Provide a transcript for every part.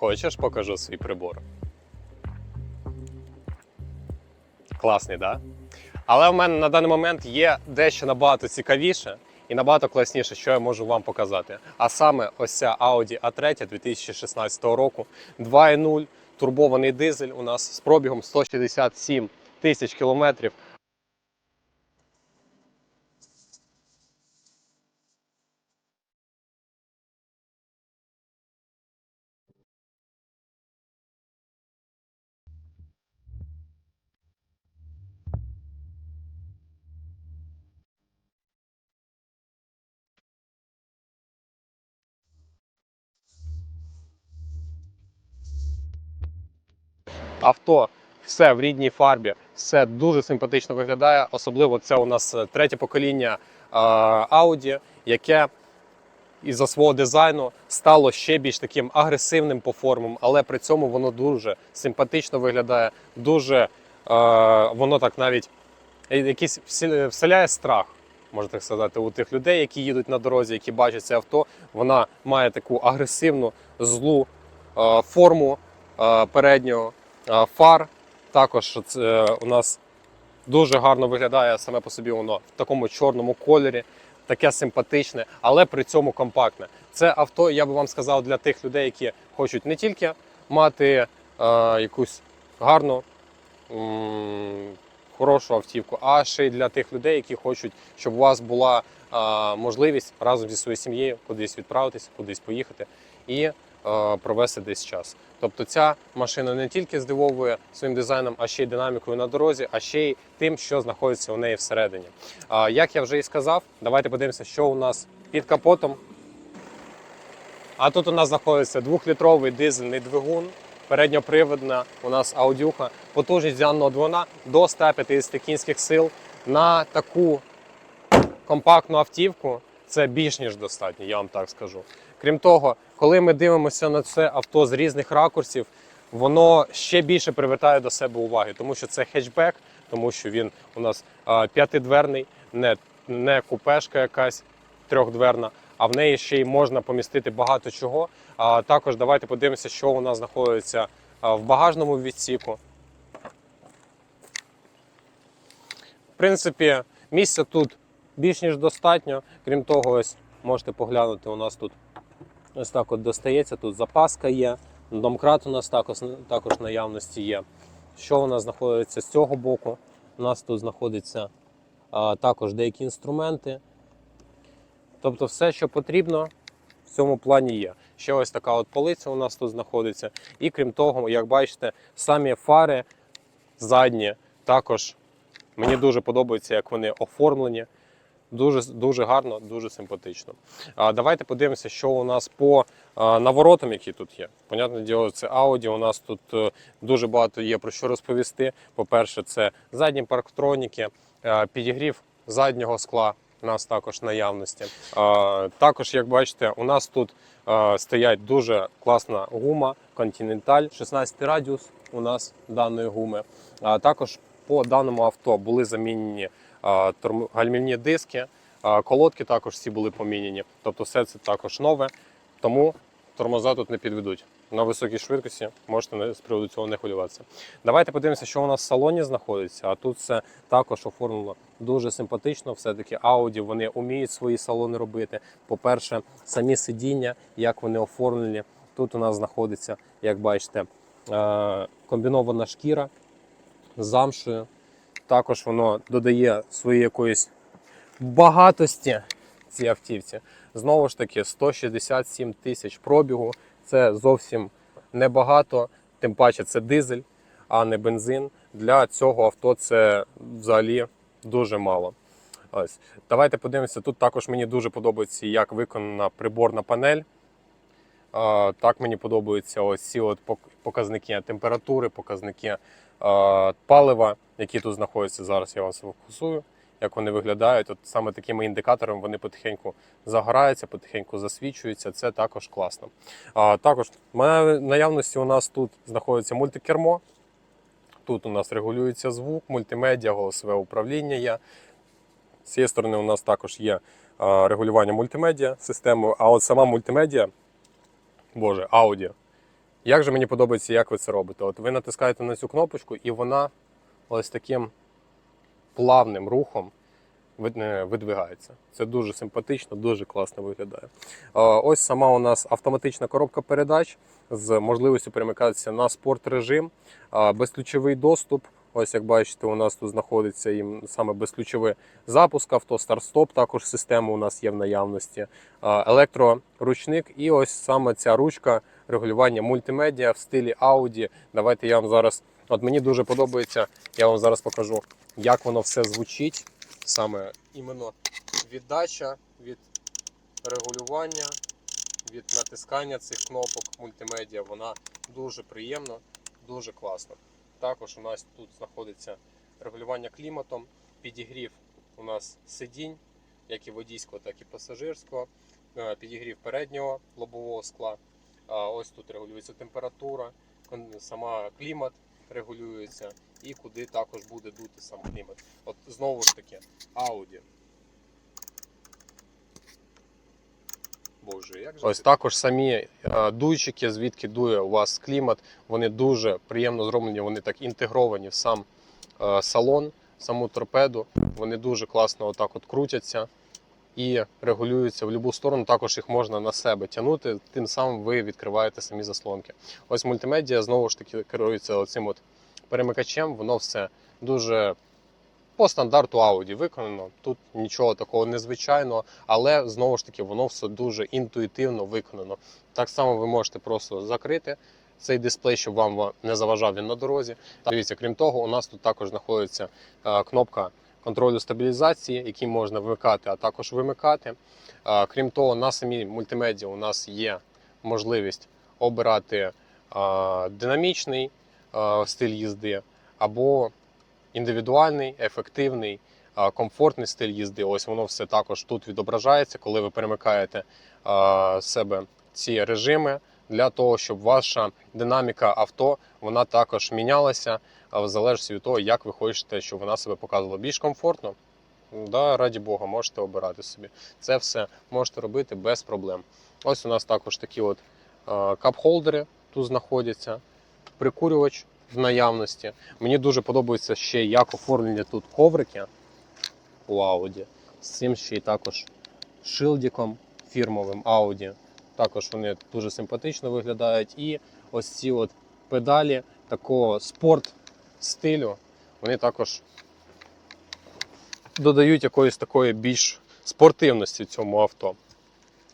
Хочеш, покажу свій прибор. Класний? Да? Але в мене на даний момент є дещо набагато цікавіше і набагато класніше, що я можу вам показати. А саме ось ця Audi A3 2016 року, 2.0, турбований дизель у нас з пробігом 167 тисяч кілометрів. Авто все в рідній фарбі, все дуже симпатично виглядає. Особливо це у нас е, третє покоління е, Audi, яке із-за свого дизайну стало ще більш таким агресивним по формам, але при цьому воно дуже симпатично виглядає, дуже е, воно так навіть якийсь вселяє страх. Можна так сказати, у тих людей, які їдуть на дорозі, які бачать це авто, вона має таку агресивну злу форму переднього фар. Також це у нас дуже гарно виглядає саме по собі воно в такому чорному кольорі, таке симпатичне, але при цьому компактне. Це авто, я би вам сказав, для тих людей, які хочуть не тільки мати е, якусь гарну. Хорошу автівку, а ще й для тих людей, які хочуть, щоб у вас була е, можливість разом зі своєю сім'єю кудись відправитись, кудись поїхати і е, провести десь час. Тобто ця машина не тільки здивовує своїм дизайном, а ще й динамікою на дорозі, а ще й тим, що знаходиться у неї всередині. Як я вже і сказав, давайте подивимося, що у нас під капотом. А тут у нас знаходиться двохлітровий дизельний двигун, передньоприводна у нас аудюха, потужність даного двигуна до 150 кінських сил. На таку компактну автівку це більш ніж достатньо, я вам так скажу. Крім того, коли ми дивимося на це авто з різних ракурсів, воно ще більше привертає до себе уваги, тому що це хетчбек, тому що він у нас а, п'ятидверний, не, не купешка якась трьохдверна, а в неї ще й можна помістити багато чого. А також давайте подивимося, що у нас знаходиться в багажному відсіку. В принципі, місця тут більш ніж достатньо. Крім того, ось можете поглянути, у нас тут ось так от достається. Тут запаска є. Домкрат у нас також, також наявності є. Що у нас знаходиться з цього боку? У нас тут знаходяться а, також деякі інструменти. Тобто, все, що потрібно, в цьому плані є. Ще ось така от полиця у нас тут знаходиться. І крім того, як бачите, самі фари задні також мені дуже подобається, як вони оформлені. Дуже дуже гарно, дуже симпатично. А, давайте подивимося, що у нас по наворотам, які тут є. Понятне діло, це Audi. У нас тут е, дуже багато є про що розповісти. По-перше, це задні парктроніки, е, підігрів заднього скла. У нас також наявності. Також, як бачите, у нас тут е, стоять дуже класна гума Continental, 16 радіус у нас даної гуми. А також по даному авто були замінені гальмівні диски, колодки також всі були поміняні. Тобто все це також нове, тому тормоза тут не підведуть. На високій швидкості можете з приводу цього не хвилюватися. Давайте подивимося, що у нас в салоні знаходиться. А тут все також оформлено дуже симпатично. Все-таки Audi вони вміють свої салони робити. По-перше, самі сидіння, як вони оформлені. Тут у нас знаходиться, як бачите, комбінована шкіра з замшею. Також воно додає своєї якоїсь багатості цій автівці. Знову ж таки, 167 тисяч пробігу. Це зовсім небагато, тим паче це дизель, а не бензин. Для цього авто це взагалі дуже мало. Ось. Давайте подивимося. Тут також мені дуже подобається, як виконана приборна панель. Так мені подобаються ось ці от показники температури, показники палива, які тут знаходяться. Зараз я вас фокусую, як вони виглядають. От саме такими індикаторами вони потихеньку загораються, потихеньку засвічуються. Це також класно. Також в наявності у нас тут знаходиться мультикермо. Тут у нас регулюється звук, мультимедіа, голосове управління є. З цієї сторони у нас також є регулювання мультимедіа системою, а от сама мультимедіа, боже, аудіо. Як же мені подобається, як ви це робите? От ви натискаєте на цю кнопочку, і вона ось таким плавним рухом е, видвигається. Це дуже симпатично, дуже класно виглядає. Ось сама у нас автоматична коробка передач з можливістю перемикатися на спорт режим, безключовий доступ. Ось як бачите, у нас тут знаходиться і саме безключовий запуск авто, старт-стоп. Також система у нас є в наявності. Електроручник, і ось саме ця ручка регулювання мультимедіа в стилі Audi. Давайте я вам зараз. От мені дуже подобається, я вам зараз покажу, як воно все звучить. Саме іменно віддача від регулювання, від натискання цих кнопок мультимедіа. Вона дуже приємна, дуже класна. Також у нас тут знаходиться регулювання кліматом, підігрів у нас сидінь, як і водійського, так і пасажирського, е, підігрів переднього лобового скла. Ось тут регулюється температура, сама клімат регулюється і куди також буде дути сам клімат. От знову ж таки, Audi. Боже, як же Ось також самі е, дуйчики, звідки дує у вас клімат, вони дуже приємно зроблені, вони так інтегровані в сам е, салон, саму торпеду. Вони дуже класно отак от крутяться і регулюються в будь-яку сторону. Також їх можна на себе тягнути, тим самим ви відкриваєте самі заслонки. Ось мультимедіа знову ж таки керується оцим от перемикачем. Воно все дуже по стандарту Audi виконано. Тут нічого такого незвичайного, але знову ж таки воно все дуже інтуїтивно виконано. Так само ви можете просто закрити цей дисплей, щоб вам не заважав він на дорозі. Дивіться, крім того, у нас тут також знаходиться е, кнопка контролю стабілізації, який можна вмикати, а також вимикати. Е, Крім того, на самій мультимедіа у нас є можливість обирати е, динамічний стиль їзди або індивідуальний, ефективний, комфортний стиль їзди. Ось воно все також тут відображається, коли ви перемикаєте себе ці режими для того, щоб ваша динаміка авто вона також мінялася в залежності від того, як ви хочете, щоб вона себе показувала більш комфортно. Да, раді Бога, можете обирати собі. Це все можете робити без проблем. Ось у нас також такі от кап-холдери тут знаходяться, прикурювач в наявності. Мені дуже подобається ще як оформлені тут коврики у Audi. З цим ще й також шилдиком фірмовим Audi. Також вони дуже симпатично виглядають. І ось ці от педалі такого спорт стилю, вони також додають якоїсь такої більш спортивності цьому авто.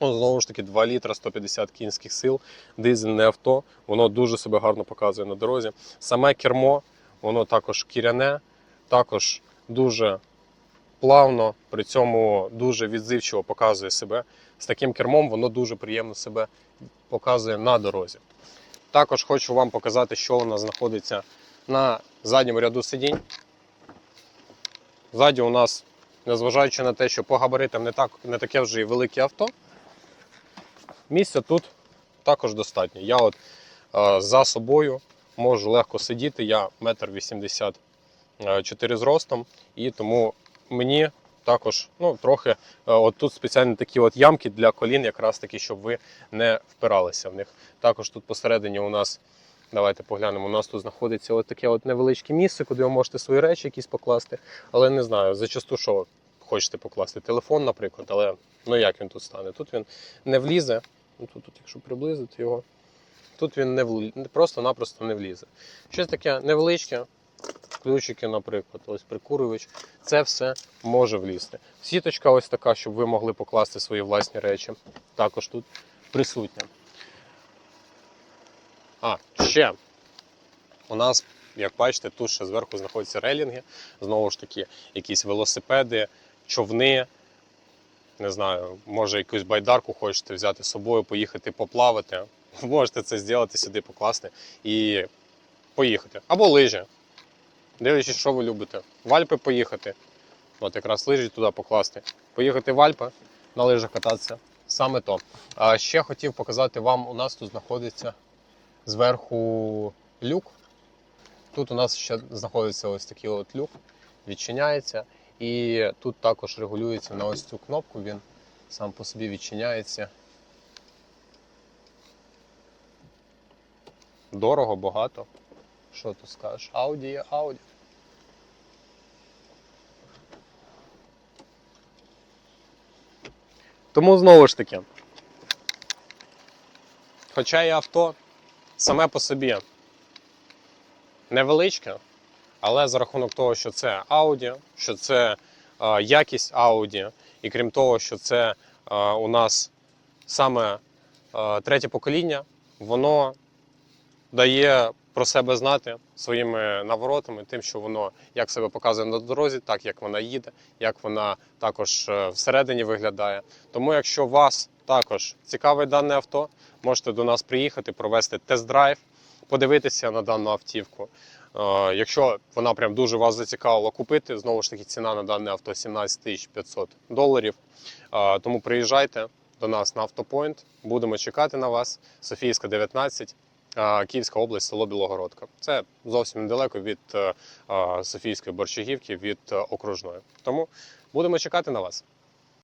Ну, знову ж таки, 2 літра 150 кінських сил, дизельне авто, воно дуже себе гарно показує на дорозі. Саме кермо, воно також кіряне, також дуже плавно, при цьому дуже відзивчиво показує себе. З таким кермом воно дуже приємно себе показує на дорозі. Також хочу вам показати, що у нас знаходиться на задньому ряду сидінь. Ззаді у нас, незважаючи на те, що по габаритам не, так, не таке вже і велике авто, місця тут також достатньо. Я от е, за собою можу легко сидіти. Я 1,84 м зростом, і тому мені також ну, трохи е, от тут спеціальні такі от ямки для колін, якраз таки, щоб ви не впиралися в них. Також тут посередині у нас. Давайте поглянемо. У нас тут знаходиться от таке от невеличке місце, куди ви можете свої речі якісь покласти. Але не знаю, зачасту що хочете покласти. Телефон, наприклад, але ну як він тут стане? Тут він не влізе. Ну, Тут, тут якщо приблизити його, тут він не влі... просто-напросто не влізе. Щось таке невеличке, ключики, наприклад, ось прикурювач. Це все може влізти. Сіточка ось така, щоб ви могли покласти свої власні речі. Також тут присутня. А, ще у нас, як бачите, тут ще зверху знаходяться рейлінги. Знову ж таки, якісь велосипеди, човни. Не знаю, може якусь байдарку хочете взяти з собою, поїхати поплавати. Можете це зробити сюди, покласти і поїхати. Або лижі. Дивлячись, що ви любите. В Альпи поїхати. От якраз лижі туди покласти. Поїхати в Альпи, на лижах кататися. Саме то. А ще хотів показати вам, у нас тут знаходиться зверху люк. Тут у нас ще знаходиться ось такий от люк, відчиняється. І тут також регулюється на ось цю кнопку, він сам по собі відчиняється. дорого, багато. Що ти скажеш? Ауді є Ауді. Тому знову ж таки, хоча і авто саме по собі невеличке, але за рахунок того, що це Audi, що це е, якість Audi, і крім того, що це е, у нас саме е, третє покоління, воно дає про себе знати своїми наворотами, тим, що воно як себе показує на дорозі, так як вона їде, як вона також е, всередині виглядає. Тому, якщо вас також цікавить дане авто, можете до нас приїхати, провести тест-драйв, подивитися на дану автівку. Е, Якщо вона прям дуже вас зацікавила купити, знову ж таки ціна на дане авто 17 тисяч 500 доларів. Е, Тому приїжджайте до нас на автопойнт, будемо чекати на вас. Софійська 19, е, Київська область, село Білогородка. Це зовсім недалеко від Софійської борщагівки, від окружної. Тому будемо чекати на вас.